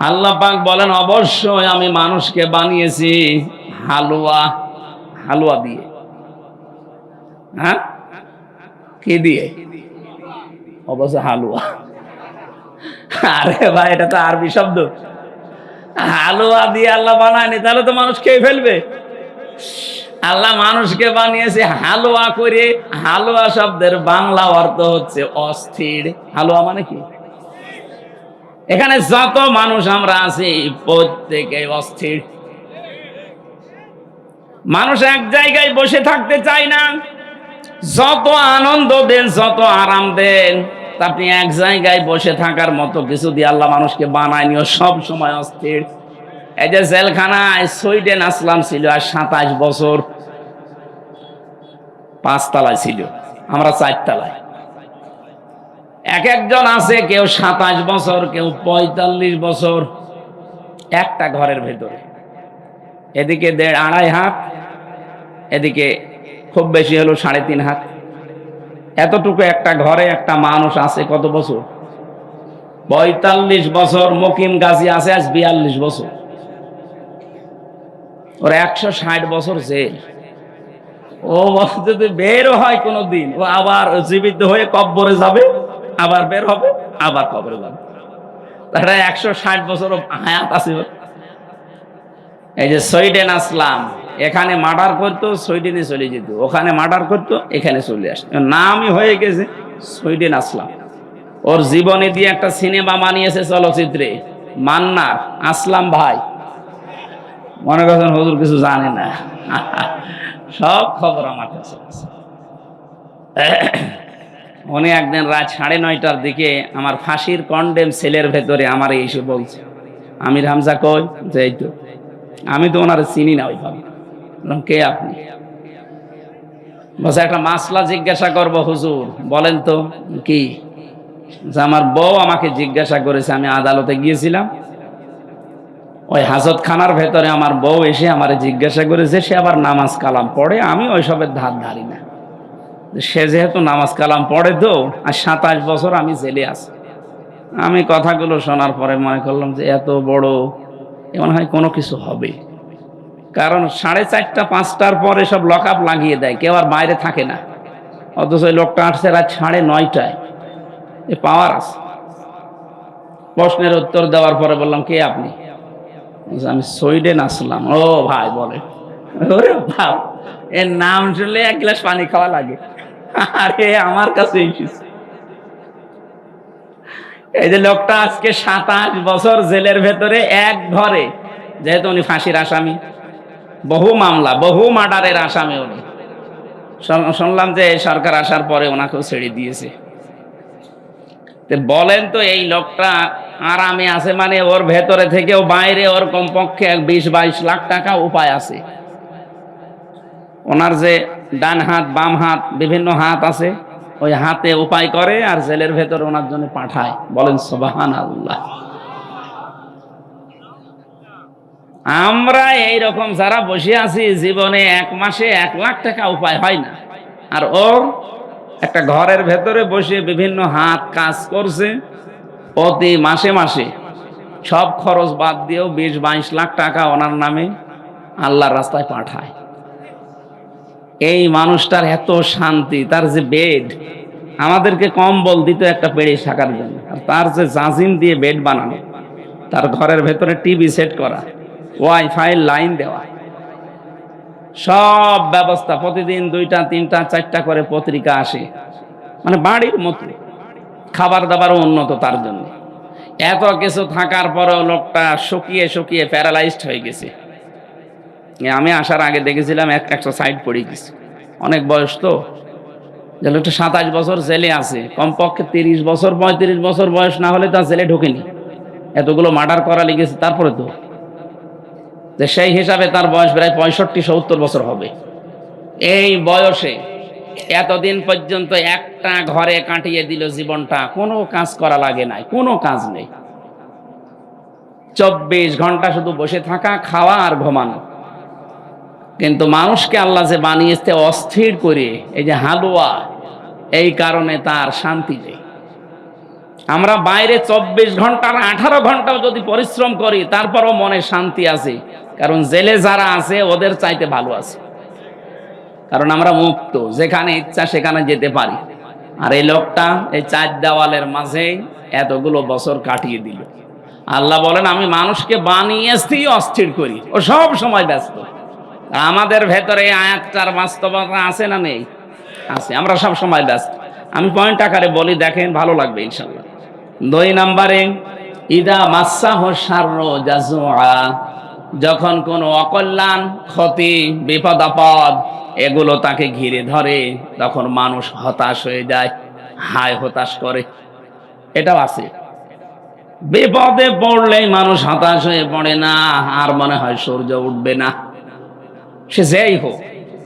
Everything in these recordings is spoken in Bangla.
আল্লাহ পাক বলেন, অবশ্যই আমি মানুষকে বানিয়েছি হালুয়া হালুয়া দিয়ে। হ্যাঁ? কি দিয়ে? অবশ্য হালুয়া। আরে ভাই, এটা তো আরবি শব্দ। হালুয়া দিয়ে আল্লাহ বানায়নি, তাহলে তো মানুষ খেয়ে ফেলবে। আল্লাহ মানুষকে বানিয়েছে হালুয়া করে। হালুয়া শব্দের বাংলা অর্থ হচ্ছে অস্থির। হালুয়া মানে কি? এখানে যত মানুষ আমরা আছি, প্রত্যেকে অস্থির। মানুষ এক জায়গায় বসে থাকতে চায় না। যত আনন্দ দেন, যত আরাম দেন আপনি এক জায়গায় বসে থাকার মতো কিছু দিয়ে আল্লাহ মানুষকে বানায়নিও সব সময় অস্থির। এই যে জেলখানায় সুইডেন আসলাম ছিল আর সাতাশ বছর, পাঁচতলায় ছিল, আমরা চারতলায়। এক একজন আছে, কেউ সাতাশ বছর, কেউ পঁয়তাল্লিশ বছর, একটা ঘরের ভেতরে। এদিকে দেড় আড়াই হাত, এদিকে খুব বেশি হলো সাড়ে তিন হাত। এতটুকু একটা ঘরে একটা মানুষ আছে কত বছর? পঁয়তাল্লিশ বছর, মকিম গাজী আছে আজ বিয়াল্লিশ বছর। ওর একশো ষাট বছর জেল। ও যদি বেরও হয় কোনো দিন ও আবার জীবিত হয়ে কব্বরে যাবে। আবার বের হবে, আবার কবরে যাবে। তাহলে একশো ষাট বছর হায়াত আছে এই যে সুইডেন আসলাম এখানে মার্ডার করতো সুইডেনে চলে যেত। ওখানে মার্ডার করতো, এখানে চলে এর নামই হয়ে গেছে সুইডেন আসলাম ওর জীবনে দিয়ে একটা সিনেমা বানিয়েছে চলচ্চিত্রে, মান্নার, আসলাম ভাই। মনে করছেন হুজুর কিছু জানে না। সব খবর আমার কাছে উনি একদিন রাত সাড়ে নয়টার দিকে আমার ফাঁসির কন্ডেম সেলের ভেতরে আমার এসে বলছে, আমির হামজা কই? যে তো, আমি তো ওনার চিনি না ওইভাবে। কে আপনি? বলছে, একটা মাসলা জিজ্ঞাসা করব হুজুর, বলেন তো, কি? যে, আমার বউ আমাকে জিজ্ঞাসা করেছে, আমি আদালতে গিয়েছিলাম। ওই হাজত খানার ভেতরে আমার বউ এসে আমার জিজ্ঞাসা করেছে, সে আবার নামাজ কালাম পড়ে, আমি ওইসবের ধার ধারি না। সে যেহেতু নামাজ কালাম পড়ে তো, আর সাতাশ বছর আমি জেলে আছি। আমি কথাগুলো শোনার পরে মনে করলাম যে এত বড় এমন হয় কোনো কিছু হবে। কারণ সাড়ে চারটা, পাঁচটার পরে সব লক আপ লাগিয়ে দেয়, কেউ আর বাইরে থাকে না। অথচ লোকটা আসছে রাত সাড়ে নয়টায়। এ পাওয়ার আছে। প্রশ্নের উত্তর দেওয়ার পরে বললাম, কে আপনি? আমি সুইডেন আসলাম। ও ভাই, বলে, ওরে বাপ, এর নাম শুনলে এক গ্লাস পানি খাওয়া লাগে। আরে, আমার কাছে এসেছে। এই যে লোকটা আজকে সাতাশ বছর জেলের ভেতরে এক ঘরে, যেহেতু উনি ফাঁসির আসামি, বহু মামলা, বহু মার্ডারের আসামি উনি। শুনলাম যে সরকার আসার পরে ওনাকেও ছেড়ে দিয়েছে। বলেন তো এই লোকটা আরামে আছে মানে ওর ভেতরে থেকেও বাইরে ওর কমপক্ষে এক বিশ বাইশ লাখ টাকা উপায় আছে। ওনার যে ডান হাত, বাম হাত, বিভিন্ন হাত আছে, ওই হাতে উপায় করে আর জেলের ভেতর ওনার জন্য পাঠায়। বলেন সোবাহান আল্লাহ আমরা এই রকম যারা বসে আছি, জীবনে এক মাসে এক লাখ টাকা উপায় হয় না। আর ওর একটা ঘরের ভেতরে বসে বিভিন্ন হাত কাজ করছে, প্রতি মাসে মাসে। সব খরচ বাদ দিয়েও বিশ বাইশ লাখ টাকা ওনার নামে আল্লাহর রাস্তায় পাঠায়। এই মানুষটার এত শান্তি, তার যে বেড আমাদেরকে কম্বল দিত একটা পেড়ে থাকার জন্য। আর তার যে জাজিম দিয়ে বেড বানানো, তার ঘরের ভেতরে টিভি সেট করা ওয়াইফাই লাইন দেওয়া, সব ব্যবস্থা প্রতিদিন দুইটা, তিনটা, চারটা করে পত্রিকা আসে। মানে বাড়ির মতো, খাবার দাবারও উন্নত তার জন্য। এত কিছু থাকার পরেও লোকটা শুকিয়ে শুকিয়ে প্যারালাইজড হয়ে গেছে। আমি আসার আগে দেখেছিলাম এক একশো সাইড পড়ে গেছে। অনেক বয়স তো। যে লোকটা সাতাশ বছর জেলে আছে। কমপক্ষে তিরিশ বছর, পঁয়ত্রিশ বছর বয়স না হলে তার জেলে ঢোকেনি। এতগুলো মার্ডার করা লেগেছে তারপরে তো। যে সেই হিসাবে তার বয়স প্রায় পঁয়ষট্টি, সত্তর বছর হবে। এই বয়সে এতদিন পর্যন্ত একটা ঘরে কাটিয়ে দিল জীবনটা। কোনো কাজ করা লাগে নাই। কোনো কাজ নেই। চব্বিশ ঘণ্টা শুধু বসে থাকা, খাওয়া আর ঘুমানো। কিন্তু মানুষকে আল্লাহ যে বানিয়েছে অস্থির করে, এই যে হালুয়া, এই কারণে তার শান্তি নেই। আমরা বাইরে চব্বিশ ঘণ্টার আঠারো ঘন্টাও যদি পরিশ্রম করি, তারপরও মনে শান্তি আছে। কারণ জেলে যারা আছে, ওদের চাইতে ভালো আছে। কারণ আমরা মুক্ত, যেখানে ইচ্ছা সেখানে যেতে পারি। আর এই লোকটা, এই চার দেওয়ালের মাঝে এতগুলো বছর কাটিয়ে দিল। আল্লাহ বলেন, আমি মানুষকে বানিয়েছি অস্থির করি। ও সব সময় ব্যস্ত। আমাদের ভেতরে আয়াতটার বাস্তবতা আছে না নেই? আছে, আমরা সব সময় ব্যস্ত। আমি পয়েন্ট আকারে বলি, দেখেন, ভালো লাগবে ইনশাল্লাহ দুই নম্বরে, ইদা মাসাহ সার্র জাজুআ যখন কোনো অকল্যাণ, ক্ষতি, বিপদ, আপদ, এগুলো তাকে ঘিরে ধরে, তখন মানুষ হতাশ হয়ে যায়, হায়, হতাশ করে। এটাও আছে। বিপদে পড়লেই মানুষ হতাশ হয়ে পড়ে না, আর মনে হয় সূর্য উঠবে না। সে যেই হোক,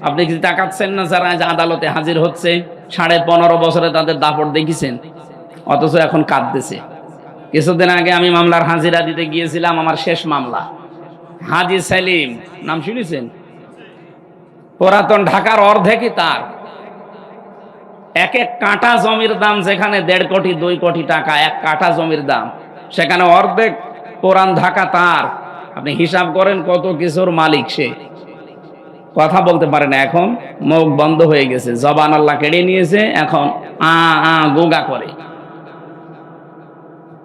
আপনি কি তাকাচ্ছেন না যারা আদালতে হাজির হচ্ছে? সাড়ে পনেরো বছরে তাদের দাপট দেখেছেন, অথচ এখন কাঁদতেছে। কিছুদিন আগে আমি মামলার হাজিরা দিতে গিয়েছিলাম, আমার শেষ মামলা। হাজি সেলিম, নাম শুনেছেন? পুরাতন ঢাকার অর্ধেকই তার। এক এক কাটা জমির দাম যেখানে দেড় কোটি, দুই কোটি টাকা, এক কাটা জমির দাম, সেখানে অর্ধেক পুরান ঢাকা তার। আপনি হিসাব করেন কত কিছুর মালিক সে। কথা বলতে পারে না। এখন মুখ বন্ধ হয়ে গেছে। জবান আল্লাহ কেড়ে নিয়েছে, এখন আ আ, গোগা করে।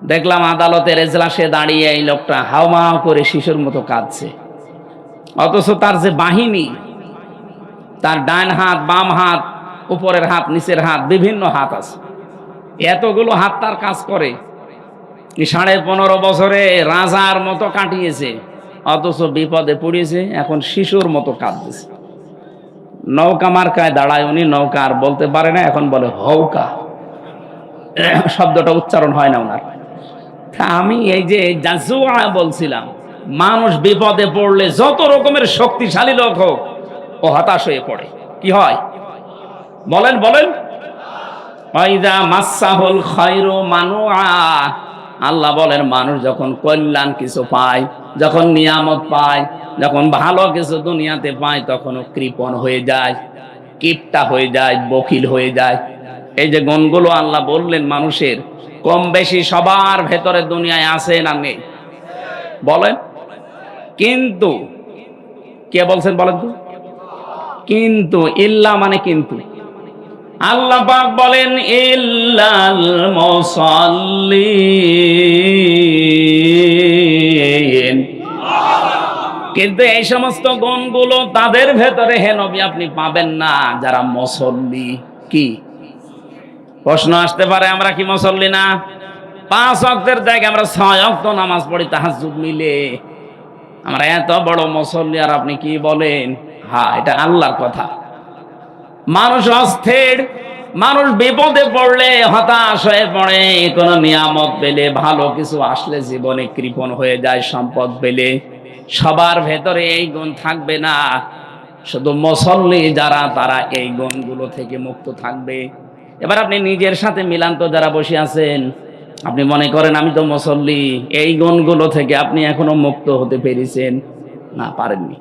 দেখলাম আদালতের এজলাসে দাঁড়িয়ে এই লোকটা হাওমা করে শিশুর মতো কাঁদছে। অথচ তার যে বাহিনী, তার ডান হাত, বাম হাত, উপরের হাত, নিচের হাত, বিভিন্ন হাত আছে। এতগুলো হাত তার কাজ করে। সাড়ে পনেরো বছরে রাজার মতো কাটিয়েছে। অথচ বিপদে পড়িয়েছে এখন শিশুর মতো কাঁদতেছে। নৌকা মার্কায় দাঁড়ায় উনি, নৌকা আর বলতে পারে না, এখন বলে হৌকা। শব্দটা উচ্চারণ হয় না ওনার। আমি এই যে বলছিলাম, মানুষ বিপদে পড়লে যত রকমের শক্তিশালী লোক হোক, ও হতাশ হয়ে পড়ে। কি হয়? বলেন বলেন। মাসাহুল মানুআ। আল্লাহ বলেন, মানুষ যখন কল্যাণ কিছু পায়, যখন নিয়ামত পায়, যখন ভালো কিছু দুনিয়াতে পায় তখন কৃপণ হয়ে যায়, কিপটা হয়ে যায়, বকিল হয়ে যায়। এই যে গুণগুলো আল্লাহ বললেন মানুষের, কম বেশি সবার ভেতরে দুনিয়ায় আছে না নেই? বলেন। কিন্তু, কে বলছেন বলেন তো? কিন্তু, ইল্লা মানে কিন্তু। আল্লাহ পাক বলেন, ইল্লাল মুসাল্লিন। কিন্তু এই সমস্ত গুণগুলো তাদের ভেতরে হে নবী আপনি পাবেন না, যারা মুসল্লি। কি? প্রশ্ন আসতে পারে, আমরা কি মুসল্লি না? পাঁচ অক্টের জায়গায় আমরা ছয় অক্ট নামাজ পড়ি তাহাজুদ মিলে। আমরা এত বড় মুসল্লি, আর আপনি কি বলেন? হ্যাঁ এটা আল্লাহর কথা। মানুষ অস্থির, মানুষ বিপদে পড়লে, হতাশ হয়ে পড়ে। কোনো নিয়ামত পেলে, ভালো কিছু আসলে জীবনে কৃপণ হয়ে যায় সম্পদ পেলে। সবার ভেতরে এই গুণ থাকবে না। শুধু মুসল্লি যারা, তারা এই গুণগুলো থেকে মুক্ত থাকবে। এবার আপনি নিজের সাথে মিলান তো যারা বসে আছেন, আপনি মনে করেন, আমি তো মুসল্লি, এই গুণগুলো থেকে আপনি এখনও মুক্ত হতে পেরেছেন। না, পারেননি।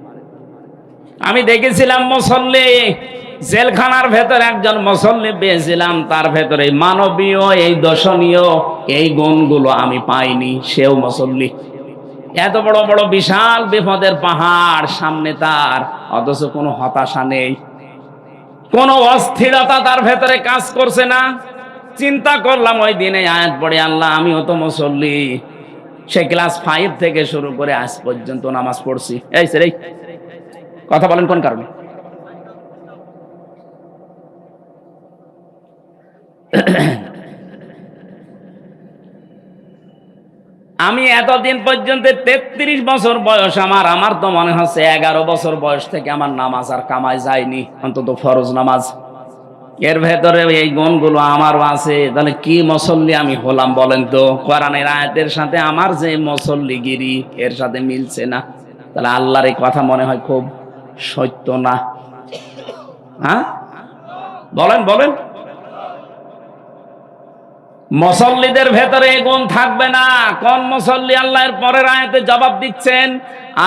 আমি দেখেছিলাম মুসল্লি জেলখানার ভেতরে একজন মুসল্লি পেয়েছিলাম, তার ভেতরে মানবীয়, এই দর্শনীয়, এই গুণগুলো আমি পাইনি, সেও মুসল্লি। এত বড় বড় বিশাল বিপদের পাহাড় সামনে তার, অথচ কোনো হতাশা নেই। কোনো অস্থিরতা তার ভেতরে কাজ করছে না। চিন্তা করলাম, ওই দিনে আয়াত পড়ে, আল্লাহ, আমিও তো মুসল্লি। সে ক্লাস ফাইভ থেকে শুরু করে আজ পর্যন্ত নামাজ পড়ছি। এই স্যার এই কথা বলেন কোন কারণে? আমি এতদিন পর্যন্ত তেত্রিশ বছর বয়স আমার আমার তো মনে হচ্ছে এগারো বছর বয়স থেকে আমার নামাজ আর কামাই যায়নি, অন্তত ফরজ নামাজ। এর ভেতরে এই গুণগুলো আমারও আছে, তাহলে কি মুসল্লি আমি হলাম বলেন তো? কোরআনের আয়াতের সাথে আমার যে মুসল্লিগিরি, এর সাথে মিলছে না। তাহলে আল্লাহর এই কথা মনে হয় খুব সত্য না? হ্যাঁ? বলেন বলেন। মুসল্লিদের ভেতরে গুণ থাকবে না। কোন মুসল্লি আল্লাহর পরের আয়াতে জবাব দিচ্ছেন,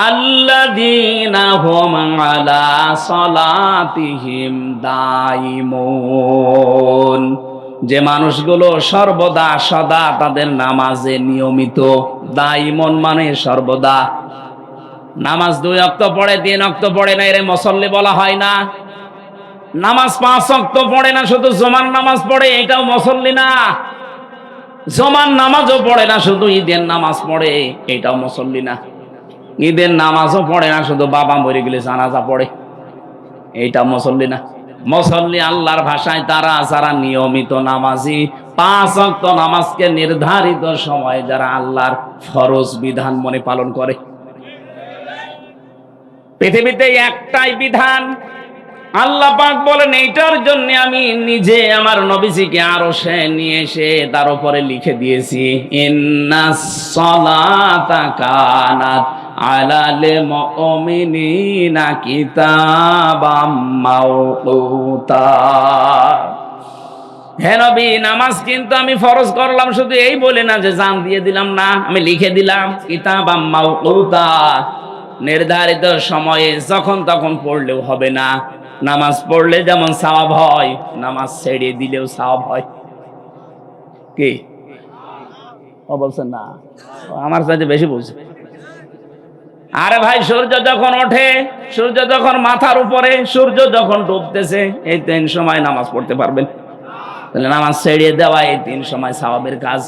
আল্লাযীনা হুম আলা সালাতিহিম দাইমুন। যে মানুষগুলো সর্বদা সদা তাদের নামাজে নিয়মিত। দাইমন মানে সর্বদা। নামাজ দুই অক্ত পড়ে, তিন অক্ত পড়ে না, এরে মুসল্লি বলা হয় না। নামাজ পাঁচ অক্ত পড়ে না, শুধু জমান নামাজ পড়ে, এটাও মুসল্লি না। জমান নামাজও পড়ে না, শুধু ঈদের নামাজ পড়ে, এটাও মুসল্লি না। ঈদের নামাজও পড়ে না, শুধু বাবা মরে গেলে জানাজা পড়ে এইটা মুসল্লি না। মুসল্লি আল্লাহর ভাষায় তারা যারা নিয়মিত নামাজি, পাঁচ অক্ত নামাজকে নির্ধারিত সময় যারা আল্লাহর ফরজ বিধান মনে পালন করে। পৃথিবীতে একটাই বিধান আল্লাহ পাক বলেন, এইটার জন্য আমি নিজে আমার নবীজিকে আরও সে নিয়ে এসে তার উপরে লিখে দিয়েছি কানাত হে নবী, নামাজ কিন্তু আমি ফরজ করলাম, শুধু এই বলে না যে জান দিয়ে দিলাম না, আমি লিখে দিলাম, কিতাবাম মাওকুতা নির্ধারিত সময়ে যখন তখন পড়লেও হবে না। নামাজ পড়লে যেমন সওয়াব হয়, নামাজ ছেড়ে দিলেও সওয়াব হয়। কি? ও বলছেন না, আমার সাথে বেশি বলছে। আরে ভাই, সূর্য যখন ওঠে, সূর্য যখন মাথার উপরে, সূর্য যখন ডুবতেছে, এই তিন সময় নামাজ পড়তে পারবেন। তাহলে নামাজ ছেড়ে দেওয়া এই তিন সময় সওয়াবের কাজ।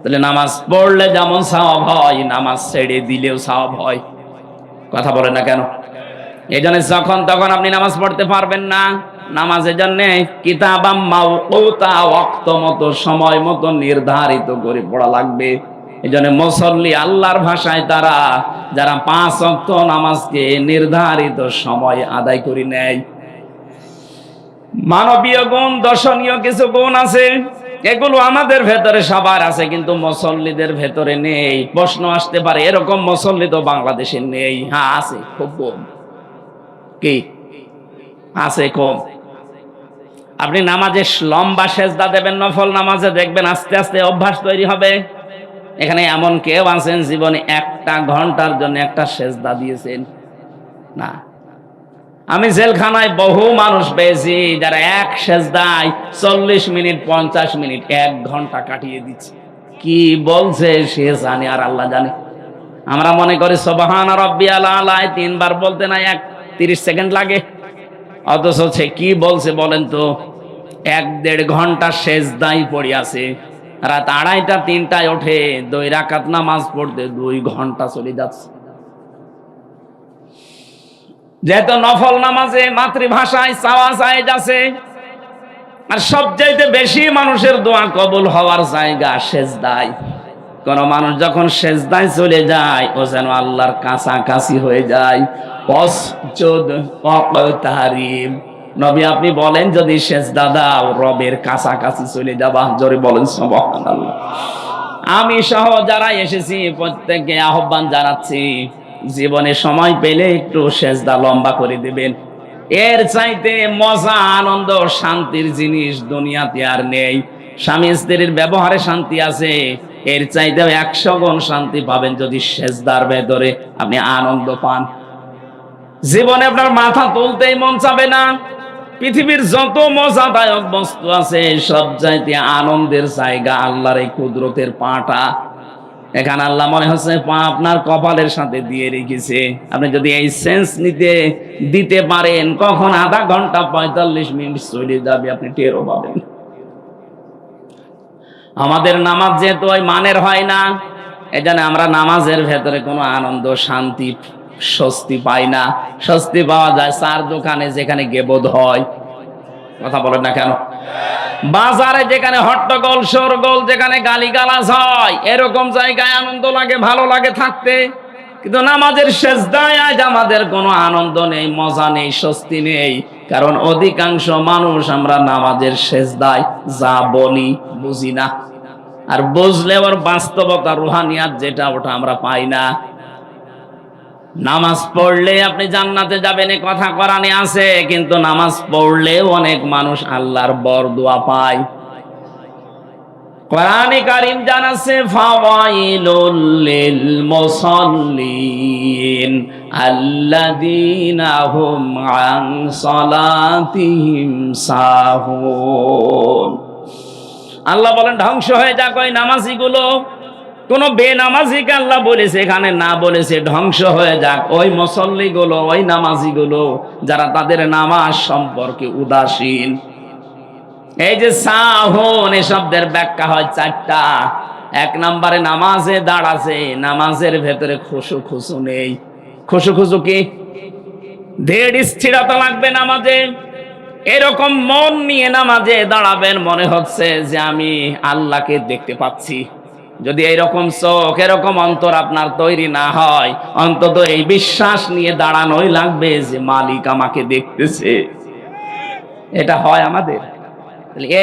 তাহলে নামাজ পড়লে যেমন সওয়াব হয়, নামাজ ছেড়ে দিলেও সওয়াব হয়। কথা বলে না কেন? এই জন্য যখন তখন আপনি নামাজ পড়তে পারবেন না। নামাজের জন্য মাওকুতা, ওয়াক্ত মতো, সময় মতো নির্ধারিত করে পড়া লাগবে। এই জন্য মুসল্লি আল্লাহর ভাষায় তারা যারা পাঁচ অক্ত নামাজকে নির্ধারিত সময় আদায় করে নেয়। মানবীয় গুণ, দর্শনীয় কিছু গুণ আছে। এগুলো আমাদের ভেতরে সবার আছে, কিন্তু মুসল্লিদের ভেতরে নেই। প্রশ্ন আসতে পারে, এরকম মুসল্লি তো বাংলাদেশে নেই। হ্যাঁ আছে, খুব কম। কি? আছে কম। আপনি নামাজে লম্বা সেজদা দেবেন, নফল নামাজে দেখবেন আস্তে আস্তে অভ্যাস তৈরি হবে। এখানে এমন কেউ আছেন, জীবনে একটা ঘণ্টার জন্য একটা সেজদা দিয়েছেন। না। আমি জেলখানায় বহু মানুষ পেয়েছি, যারা এক সেজদায় চল্লিশ মিনিট, পঞ্চাশ মিনিট, এক ঘণ্টা কাটিয়ে দিচ্ছে। কি বলছে সে জানে আর আল্লাহ জানে। আমরা মনে করি, সবাহান রব্বি আল্লাহ তিনবার বলতে না এক তিরিশ সেকেন্ড লাগে। অথচ সে কি বলছে বলেন তো? এক দেড় ঘণ্টা শেষ দাই পড়ে আছে। রাত আড়াইটা, তিনটায় ওঠে, দুই রাকাত নামাজ পড়তে দুই ঘণ্টা চলে যাচ্ছে। যেহেতু নফল নামাজে মাতৃভাষায় চাওয়া জায়েজ আছে, আর সবচাইতে বেশি মানুষের দোয়া কবুল হওয়ার জায়গা শেষ সেজদায় কোন মানুষ যখন শেষ সেজদায় চলে যায়, ও যেন আল্লাহর কাছাকাছি হয়ে যায়। নবী, আপনি বলেন যদি সেজদা দাও, রবের কাছাকাছি চলে যাবা। জোরে বলেন আমি সহ যারা এসেছি, প্রত্যেককে আহ্বান জানাচ্ছি, জীবনে সময় পেলে একটু সেজদা লম্বা করে দেবেন। এর চাইতে মজা, আনন্দ, শান্তির জিনিস দুনিয়াতে আর নেই। স্বামী স্ত্রীর ব্যবহারে শান্তি আছে, এর চাইতেও একশো গুণ শান্তি পাবেন যদি সেজদার ভেতরে আপনি আনন্দ পান। জীবনে আপনার মাথা তুলতেই মন চাবে না। পৃথিবীর যত মজাদায়ক বস্তু আছে, সব চাইতে আনন্দের জায়গা আল্লাহর এই কুদরতের পাটা। এখানে আল্লাহ মনে হচ্ছে, পা আপনার কপালের সাথে দিয়ে রেখেছে। আপনি যদি এই সেন্স নিতে, দিতে পারেন, কখন আধা ঘণ্টা পঁয়তাল্লিশ মিনিট চলে যাবে, আপনি টেরও পাবেন। আমাদের নামাজ যেহেতু ওই মানের হয় না, এজন্য আমরা নামাজের ভেতরে কোনো আনন্দ, শান্তি স্বস্তি পাই না। স্বস্তি পাওয়া যায় চার দোকানে যেখানে গেবোধ হয়। কথা বলেন না কেন? বাজারে যেখানে হট্টগোল, শোরগোল, যেখানে গালিগালাজ হয়, এরকম জায়গায় আনন্দ লাগে, ভালো লাগে থাকতে। কিন্তু নামাজের শেষদায় আজ আমাদের কোনো আনন্দ নেই, মজা নেই, স্বস্তি নেই। কারণ অধিকাংশ মানুষ আমরা নামাজের শেষদায় যা বলি বুঝি না। আর বুঝলে ওর বাস্তবতা, রুহানিয়াত যেটা, ওটা আমরা পাই না। নামাজ পড়লে আপনি জান্নাতে যাবেন, এ কথা কোরআনে আছে, কিন্তু নামাজ পড়লেও অনেক মানুষ আল্লাহর বর দোয়া পায়। কোরআনে কারিম জানাচ্ছে ফাওয়াইলুল লিল মুসাল্লিন আল্লাযীনা হুম আন সালাতিহিম সাহুন। আল্লাহ বলেন, ধ্বংস হয়ে যাক ওই নামাজি গুলো কোন বেনামাজিকে আল্লাহ বলেছে, এখানে না বলেছে, ধ্বংস হয়ে যাক। ওই মুসল্লি গুলো ওই নামাজি গুলো যারা তাদের নামাজ সম্পর্কে উদাসীন। এই যে সাহন, এ শব্দের ব্যাখ্যা হয় চারটা। এক নম্বরে নামাজে দাঁড়াছে, নামাজের ভেতরে খুশু খুশু নেই। খুশু খুশু কি? ধীর স্থিরতা লাগবে নামাজে। এরকম মন নিয়ে নামাজে দাঁড়াবেন, মনে হচ্ছে যে আমি আল্লাহকে দেখতে পাচ্ছি। যদি এইরকম চোখ, এরকম অন্তর আপনার তৈরি না হয়, অন্তত এই বিশ্বাস নিয়ে দাঁড়ানোই লাগবে যে মালিক আমাকে দেখতেছে। এটা হয় আমাদের।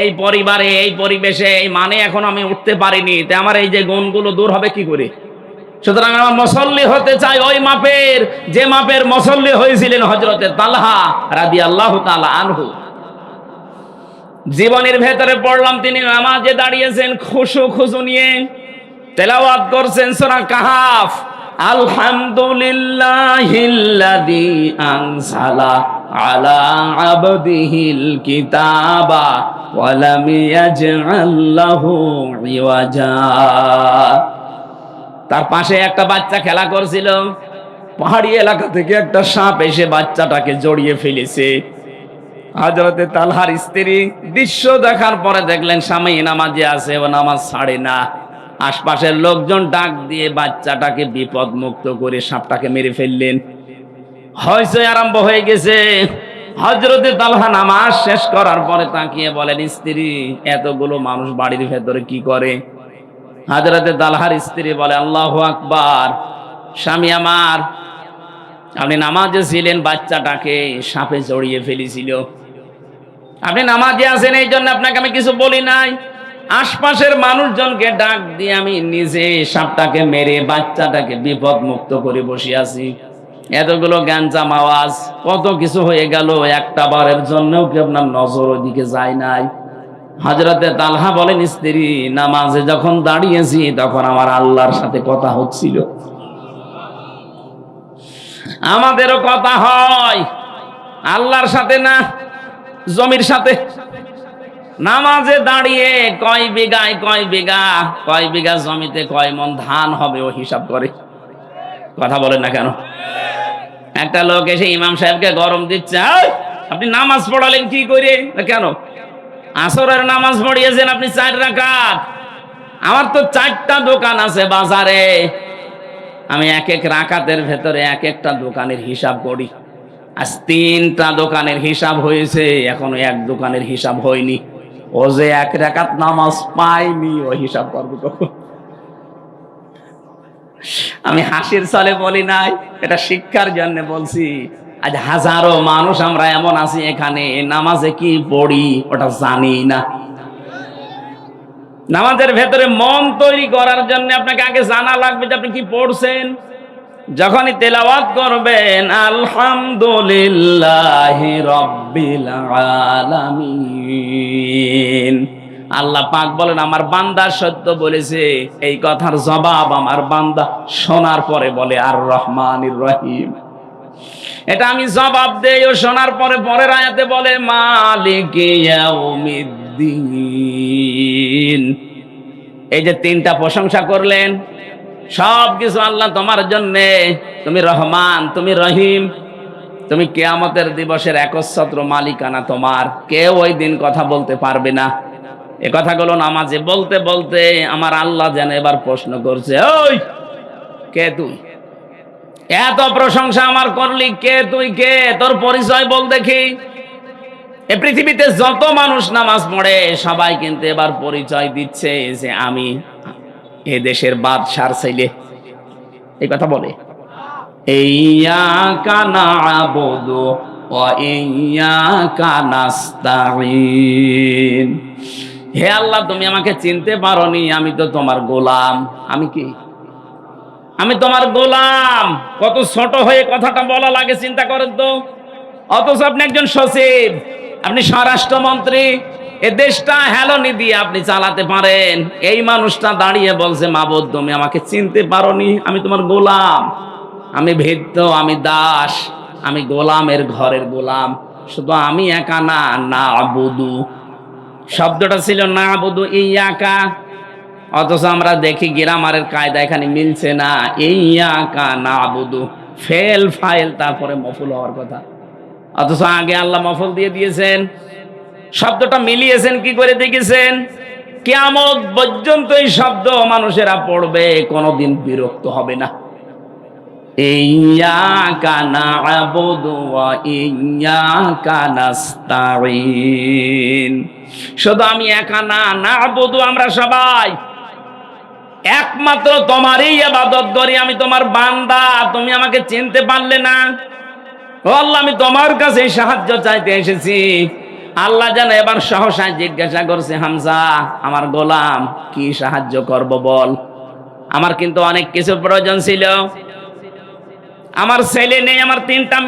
এই পরিবারে, এই পরিবেশে, এই মানে এখন আমি উঠতে পারিনি, তে আমার এই যে গুণগুলো দূর হবে কি করে? সুতরাং আমার মুসল্লি হতে চাই ওই মাপের, যে মাপের মুসল্লি হয়েছিলেন হজরতে তালহা রাদি আল্লাহ তালা আনহু। জীবনের ভেতরে পড়লাম তিনি নামাজে দাঁড়িয়েছেন খুশু খুশু নিয়ে। তেলাওয়াত করছেন সোনা কাহাফ। আলহামদুলিল্লাহিল্লাযী কিতাবা তার পাশে একটা বাচ্চা খেলা করছিল। পাহাড়ি এলাকা থেকে একটা সাপ এসে বাচ্চাটাকে জড়িয়ে ফেলেছে। হজরতে তালহার স্ত্রী দৃশ্য দেখার পরে দেখলেন স্বামী নামাজে আছে ও নামাজ ছাড়ে না। আশপাশের লোকজন ডাক দিয়ে বাচ্চাটাকে বিপদ মুক্ত করে সাপটাকে মেরে ফেললেন। হয়তো আরম্ভ হয়ে গেছে। হজরতে তালহা নামাজ শেষ করার পরে তাকিয়ে বলেন, স্ত্রী, এতগুলো মানুষ বাড়ির ভেতরে কি করে? হাজরতে তালহার স্ত্রী বলে, আল্লাহ আকবার, স্বামী আমার, আপনি নামাজে ছিলেন, বাচ্চাটাকে সাপে জড়িয়ে ফেলেছিল। আপনি নামাজে আছেন এই জন্য আপনাকে আমি কিছু বলি নাই। আশপাশের মানুষজনকে ডাক দিয়ে আমি নিজে সাপটাকে মেরে বাচ্চাটাকে বিপদ মুক্ত করে বসে আছি। এতগুলো গ্যাঞ্জাম আওয়াজ, কত কিছু হয়ে গেল একটা বারের জন্যও কি আপনার নজর ওইদিকে যায় নাই? হজরতে তালহা বলেন, স্ত্রী, নামাজে যখন দাঁড়িয়েছি তখন আমার আল্লাহর সাথে কথা হচ্ছিল। আমাদেরও কথা হয়। আল্লাহর সাথে না, জমির সাথে। নামাজে দাঁড়িয়ে কয় বিঘায় কয় বিঘা কয় বিঘা জমিতে কয় মন ধান হবে ও হিসাব করে। কথা বলেন না কেন? একটা লোক এসে ইমাম সাহেবকে গরম দিচ্ছে "এই, আপনি নামাজ পড়ালেন কি করে? "না, কেন? আসরের নামাজ পড়িয়েছেন আপনি চার রাকাত। আমার তো চারটা দোকান আছে বাজারে। আমি এক এক রাকাতের ভেতরে এক একটা দোকানের হিসাব করি। আজ তিনটা দোকানের হিসাব হয়েছে এখনও এক দোকানের হিসাব হয়নি। ও যে এক রাকাত নামাজ পাইনি, ও হিসাব করব আমি হাসির ছলে বলি নাই, এটা শিক্ষার জন্য বলছি, আজ হাজারো মানুষ আমরা এমন আছি এখানে নামাজে কি পড়ি ওটা জানি না। নামাজের ভেতরে মন তৈরি করার জন্য আপনাকে আগে জানা লাগবে যে আপনি কি পড়ছেন। যখনই তেলাওয়াত করবেন, আলহামদুলিল্লাহ আল্লাহ পাক বলেন, আমার বান্দা সত্য বলেছে, এই কথার জবাব আমার বান্দা শোনার পরে বলে আর রহমানির রহিম। এটা আমি জবাব দেই ও শোনার পরে পরের আয়াতে বলে, মালিক এই যে তিনটা প্রশংসা করলেন সব কিছু আল্লাহ তোমার জন্যে। তুমি রহমান, তুমি রহিম। তুমি কেয়ামতের দিবসের একচ্ছত্র মালিকানা তোমার। কেউ ওই দিন কথা বলতে পারবে না। এ কথাগুলো নামাজে বলতে বলতে আমার আল্লাহ যেন এবার প্রশ্ন করছে, ওই, কে তুই? এত প্রশংসা আমার করলি, কে তুই, কে? তোর পরিচয় বল দেখি। এ পৃথিবীতে যত মানুষ নামাজ পড়ে, সবাই কিন্তু এবার পরিচয় দিচ্ছে যে আমি এ দেশের বাদশার ছেলে। এই কথা বলে। ওয়া ইয়াকা নাস্তাঈন। হে আল্লাহ, তুমি আমাকে চিনতে পারোনি, আমি তো তোমার গোলাম। আমি কি? আমি তোমার গোলাম। কত ছোট হয়ে কথাটা বলা লাগে, চিন্তা করেন তো। অথচ আপনি একজন সচিব, আপনি স্বরাষ্ট্রমন্ত্রী। এ দেশটা হেলনি দিয়ে আপনি চালাতে পারেন। এই মানুষটা দাঁড়িয়ে বলছে, মাবুদ, তুমি আমাকে চিনতে পারোনি, আমি তোমার গোলাম। আমি ভেদ্য আমি দাস, আমি গোলামের ঘরের গোলাম। শুধু আমি একা না না আবুদু শব্দটা ছিল না বুধু ইয়াকা। অথচ আমরা দেখি গ্রামারের কায়দা এখানে মিলছে না। ইয়াকা না বুধু ফেল ফাইল, তারপরে মফুল হওয়ার কথা। অথচ আগে আল্লাহ মফল দিয়ে দিয়েছেন। শব্দটা মিলিয়েছেন কি করে দেখেছেন? কেমন পর্যন্ত এই শব্দ মানুষেরা পড়বে, কোনোদিন বিরক্ত হবে না। ইয়াকা না'বুদু ওয়া ইয়াকা নাস্তাঈন। শুধু আমি একা না না'বুদু আমরা সবাই। একমাত্র তোমারই ইবাদত করি, আমি তোমার বান্দা, তুমি আমাকে চিনতে পারলে না। ও আমি তোমার কাছে সাহায্য চাইতে এসেছি। আল্লাহ যেন এবার সহসা জিজ্ঞাসা করছে, হামজা, আমার গোলাম, কি সাহায্য করব বল? আমার কিন্তু অনেক কিছু প্রয়োজন ছিল। আমার ছেলে নেই, আমার তিনটা